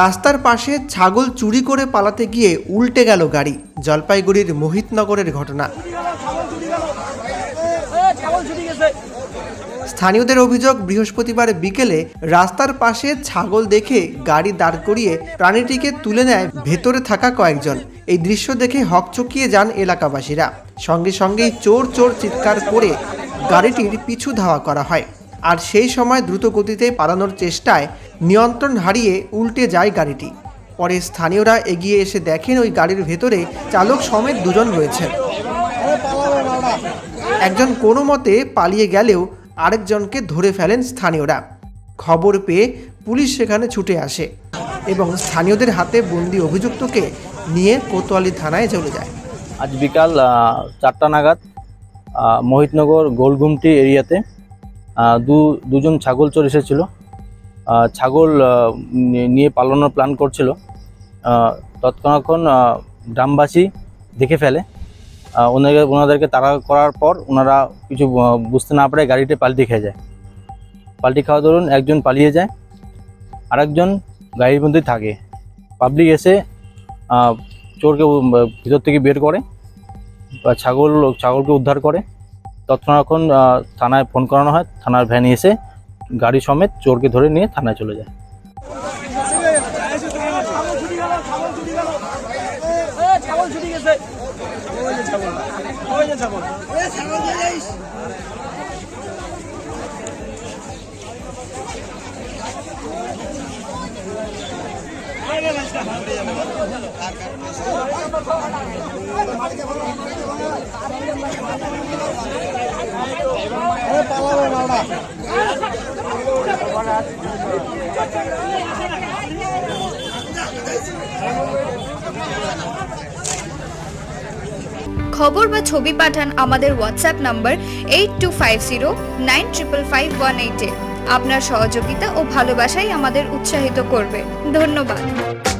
রাস্তার পাশে ছাগল চুরি করে পালাতে গিয়ে উল্টে গেল গাড়ি, জলপাইগুড়ির মোহিতনগরের ঘটনা। স্থানীয়দের অভিযোগ, বৃহস্পতিবার বিকেলে রাস্তার পাশে ছাগল দেখে গাড়ি দাঁড় করিয়ে প্রাণীটিকে তুলে নেয় ভেতরে থাকা কয়েকজন। এই দৃশ্য দেখে হকচকিয়ে যান এলাকাবাসীরা। সঙ্গে সঙ্গেই চোর চোর চিৎকার করে গাড়িটির পিছু ধাওয়া করা হয়। আর সেই সময় দ্রুত গতিতে পালানোর চেষ্টায় নিয়ন্ত্রণ হারিয়ে উল্টে যায় গাড়িটি। পরে স্থানীয়রা এগিয়ে এসে দেখেন ওই গাড়ির ভেতরে চালক সমেত দুজন রয়েছেন। একজন কোনো মতে পালিয়ে গেলেও আরেকজনকে ধরে ফেলেন স্থানীয়রা। খবর পেয়ে পুলিশ সেখানে ছুটে আসে এবং স্থানীয়দের হাতে বন্দি অভিযুক্তকে নিয়ে কোতোয়ালি থানায় চলে যায়। আজ বিকাল চারটা নাগাদ মোহিতনগর গোলঘুমটি এরিয়াতে দু দুজন ছাগল চোর এসেছিল। ছাগল নিয়ে- পালানোর প্ল্যান করছিল। আহ, তৎক্ষণাৎক্ষণ গ্রামবাসী দেখে ফেলে। ওনাদের ওনাদেরকে তাড়া করার পর ওনারা কিছু বুঝতে না পারে গাড়িতে পাল্টি খেয়ে যায়। পাল্টি খাওয়া ধরুন একজন পালিয়ে যায় আরেকজন গাড়ির মধ্যেই থাকে। পাবলিক এসে চোরকে ভিতর থেকে বের করে ছাগল ছাগলকে উদ্ধার করে। তৎক্ষণাৎক্ষণ আহ, থানায় ফোন করানো হয় থানার ভ্যান এসে গাড়ি সমেত চোরকে ধরে নিয়ে থানায় চলে যায়। খবর বা ছবি পাঠান আমাদের WhatsApp number eight two five zero nine triple five one এইটে আপনার সহযোগিতা ও ভালোবাসাই আমাদের উৎসাহিত করবে। ধন্যবাদ।